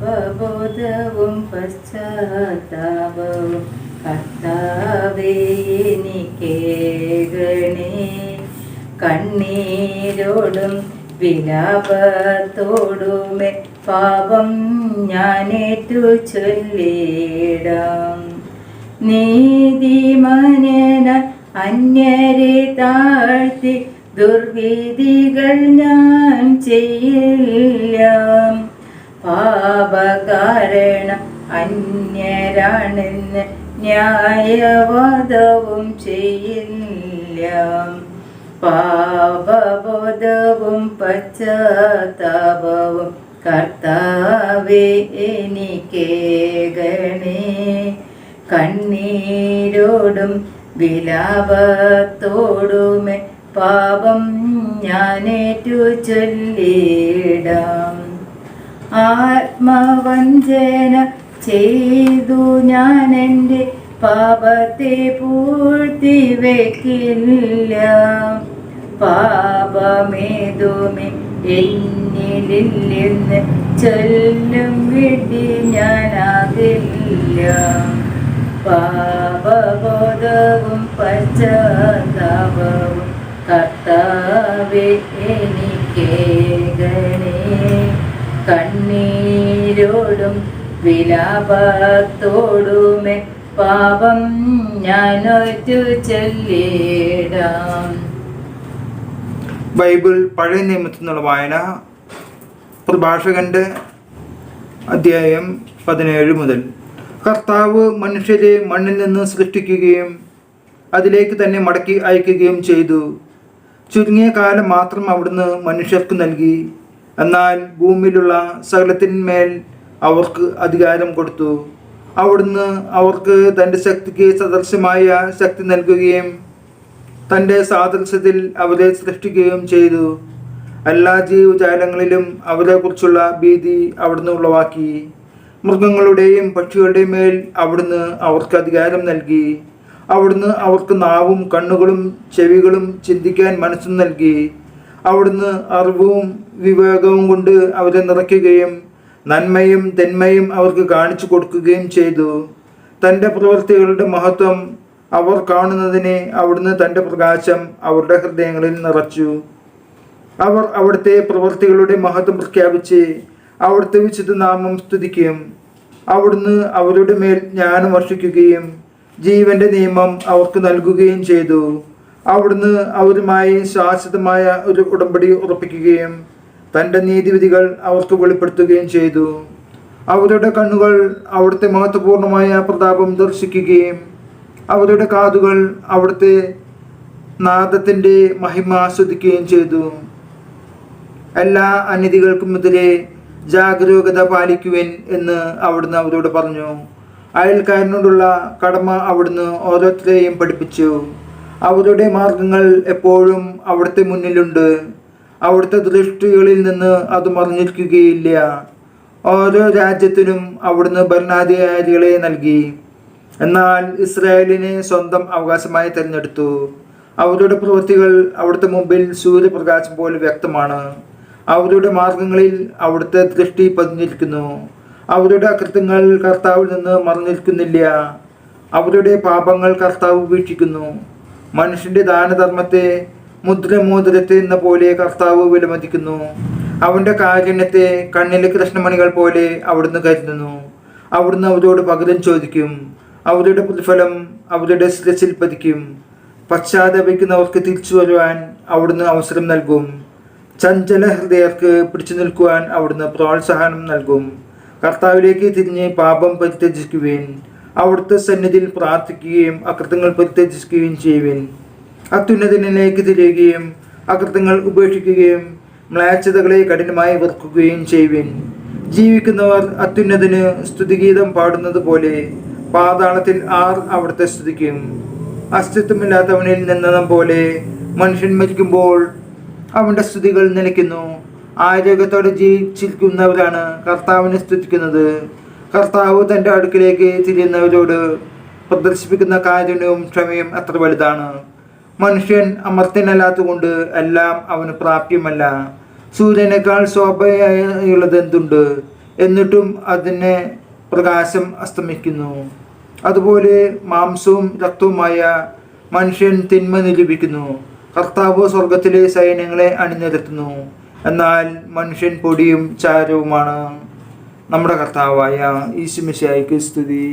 പാപബോധവും പശ്ചാത്താപവും കർത്താവേ കണ്ണീരോടും വിലാപത്തോടുമേ പാപം ഞാനേറ്റു ചൊല്ലിടാം നീതിമാനേന അന്യരെ താഴ്ത്തി ദുർവിധികൾ ഞാൻ ചെയ്യില്ല. പാപകാരണം അന്യരാണെന്ന് ന്യായവാദവും ചെയ്യില്ല. പാപബോധവും പശ്ചാത്താപവും കർത്താവേ എനിക്കേകണേ കണ്ണീരോടും വിലാപത്തോടുമേ പാപം ഞാനേറ്റു ചൊല്ലിടാം ആത്മവഞ്ചന ചെയ്തു ഞാൻ എന്റെ പാപത്തെ പൂഴ്ത്തി വയ്ക്കില്ല പാപമേതുമേ എന്നിലില്ലെന്ന് ചൊല്ലും വിടി ഞാനാകില്ല. പാപബോധവും പശ്ചാത്താപവും കർത്താവെ എനിക്കേകണേ കണ്ണീരോടും വിലാപത്തോടുമേ. പാപം ഞാനൊറ്റു ചൊല്ലിടാം. ബൈബിൾ പഴയ നിയമത്തിൽ നിന്നുള്ള വായന പ്രഭാഷകന്റെ അധ്യായം പതിനേഴ് മുതൽ. കർത്താവ് മനുഷ്യരെ മണ്ണിൽ നിന്ന് സൃഷ്ടിക്കുകയും അതിലേക്ക് തന്നെ മടക്കി അയക്കുകയും ചെയ്തു. ചുരുങ്ങിയ കാലം മാത്രം അവിടുന്ന് മനുഷ്യർക്ക് നൽകി. എന്നാൽ ഭൂമിയിലുള്ള സകലത്തിന്മേൽ അവർക്ക് അധികാരം കൊടുത്തു. അവിടുന്ന് അവർക്ക് തന്റെ ശക്തിക്ക് സദൃശമായ ശക്തി നൽകുകയും തന്റെ സാദൃശ്യത്തിൽ അവരെ സൃഷ്ടിക്കുകയും ചെയ്തു. എല്ലാ ജീവജാലങ്ങളിലും അവരെക്കുറിച്ചുള്ള ഭീതി അവിടുന്ന് ഉളവാക്കി. മൃഗങ്ങളുടെയും പക്ഷികളുടെയും മേൽ അവിടുന്ന് അവർക്ക് അധികാരം നൽകി. അവിടുന്ന് അവർക്ക് നാവും കണ്ണുകളും ചെവികളും ചിന്തിക്കാൻ മനസ്സും നൽകി. അവിടുന്ന് അറിവും വിവേകവും കൊണ്ട് അവരെ നിറയ്ക്കുകയും നന്മയും തിന്മയും അവർക്ക് കാണിച്ചു കൊടുക്കുകയും ചെയ്തു. തന്റെ പ്രവൃത്തികളുടെ മഹത്വം അവർ കാണുന്നതിനെ അവിടുന്ന് തന്റെ പ്രകാശം അവരുടെ ഹൃദയങ്ങളിൽ നിറച്ചു. അവർ അവിടുത്തെ പ്രവൃത്തികളുടെ മഹത്വം പ്രഖ്യാപിച്ച് അവിടുത്തെ വിശുദ്ധ നാമം സ്തുതിക്കും. അവിടുന്ന് അവരുടെ മേൽ ജ്ഞാനം വർഷിക്കുകയും ജീവന്റെ നിയമം അവർക്ക് നൽകുകയും ചെയ്തു. അവിടുന്ന് അവരുമായി ശാശ്വതമായ ഒരു ഉടമ്പടി ഉറപ്പിക്കുകയും തന്റെ നീതിവിധികൾ അവർക്ക് വെളിപ്പെടുത്തുകയും ചെയ്തു. അവരുടെ കണ്ണുകൾ അവിടുത്തെ മഹത്വപൂർണമായ പ്രതാപം ദർശിക്കുകയും അവരുടെ കാതുകൾ അവിടുത്തെ നാദത്തിന്റെ മഹിമ ആസ്വദിക്കുകയും ചെയ്തു. എല്ലാ അനീതികൾക്കും എതിരെ ജാഗരൂകത പാലിക്കുവിൻ എന്ന് അവിടുന്ന് അവരോട് പറഞ്ഞു. അയൽക്കാരനോടുള്ള കടമ അവിടുന്ന് ഓരോരുത്തരെയും പഠിപ്പിച്ചു. അവരുടെ മാർഗങ്ങൾ എപ്പോഴും അവിടുത്തെ മുന്നിലുണ്ട്. അവിടുത്തെ ദൃഷ്ടികളിൽ നിന്ന് അത് മറിഞ്ഞിരിക്കുകയില്ല. ഓരോ രാജ്യത്തിനും അവിടുന്ന് ഭരണാധികാരികളെ നൽകി. എന്നാൽ ഇസ്രായേലിനെ സ്വന്തം അവകാശമായി തിരഞ്ഞെടുത്തു. അവരുടെ പ്രവൃത്തികൾ അവിടുത്തെ മുമ്പിൽ സൂര്യപ്രകാശം പോലെ വ്യക്തമാണ്. അവരുടെ മാർഗങ്ങളിൽ അവിടുത്തെ ദൃഷ്ടി പതിഞ്ഞിരിക്കുന്നു. അവരുടെ അകൃത്യങ്ങൾ കർത്താവിൽ നിന്ന് മറഞ്ഞിരിക്കുന്നില്ല. അവരുടെ പാപങ്ങൾ കർത്താവ് വീക്ഷിക്കുന്നു. മനുഷ്യന്റെ ദാനധർമ്മത്തെ മുദ്രമോതിരത്തെ എന്ന പോലെ കർത്താവ് വിലമതിക്കുന്നു. അവന്റെ കാരുണ്യത്തെ കണ്ണിലെ കൃഷ്ണമണികൾ പോലെ അവിടുന്ന് കരുതുന്നു. അവിടുന്ന് അവരോട് പകരം ചോദിക്കും. അവരുടെ പ്രതിഫലം അവരുടെ ശിരസിൽ പതിക്കും. പശ്ചാത്തപിക്കുന്നവർക്ക് തിരിച്ചു വരുവാൻ അവിടുന്ന് അവസരം നൽകും. ചഞ്ചല ഹൃദയർക്ക് പിടിച്ചു നിൽക്കുവാൻ അവിടുന്ന് പ്രോത്സാഹനം നൽകും. കർത്താവിലേക്ക് തിരിഞ്ഞ് പാപം പരിത്യജിക്കുവേൻ. അവിടുത്തെ സന്നിധിയിൽ പ്രാർത്ഥിക്കുകയും അകൃത്യങ്ങൾ പരിത്യജിക്കുകയും ചെയ്യുവിൻ. അത്യുന്നതനിലേക്ക് തിരിയുകയും അകൃത്യങ്ങൾ ഉപേക്ഷിക്കുകയും മ്ലാച്ചതകളെ കഠിനമായി വെറുക്കുകയും ചെയ്യുവിൻ. ജീവിക്കുന്നവർ അത്യുന്നതിന് സ്തുതിഗീതം പാടുന്നത് പോലെ പാതാളത്തിൽ ആർ അവിടുത്തെ സ്തുതിക്കും. അസ്തിത്വമില്ലാത്തവനിൽ നിന്നതും പോലെ മനുഷ്യൻ മരിക്കുമ്പോൾ അവന്റെ സ്തുതികൾ നിലയ്ക്കുന്നു. ആരോഗ്യത്തോടെ ജീവിച്ചിരിക്കുന്നവരാണ് കർത്താവിനെ സ്തുതിക്കുന്നത്. കർത്താവ് തന്റെ അടുക്കിലേക്ക് തിരിയുന്നവരോട് പ്രദർശിപ്പിക്കുന്ന കാരുണ്യവും ക്ഷമയും അത്ര വലുതാണ്. മനുഷ്യൻ അമർത്യനല്ലാത്തതുകൊണ്ട് എല്ലാം അവന് പ്രാപ്യമല്ല. സൂര്യനേക്കാൾ ശോഭയുള്ളത് എന്തുണ്ട് എന്നിട്ടും അതിനെ പ്രകാശം അസ്തമിക്കുന്നു. അതുപോലെ മാംസവും രക്തവുമായ മനുഷ്യൻ തിന്മ നിരൂപിക്കുന്നു. കർത്താവ് സ്വർഗത്തിലെ സൈന്യങ്ങളെ അണിനിരത്തുന്നു. എന്നാൽ മനുഷ്യൻ പൊടിയും ചാരവുമാണ്. നമ്മുടെ കർത്താവായ ഈശുമിശായിക്ക് സ്തുതി.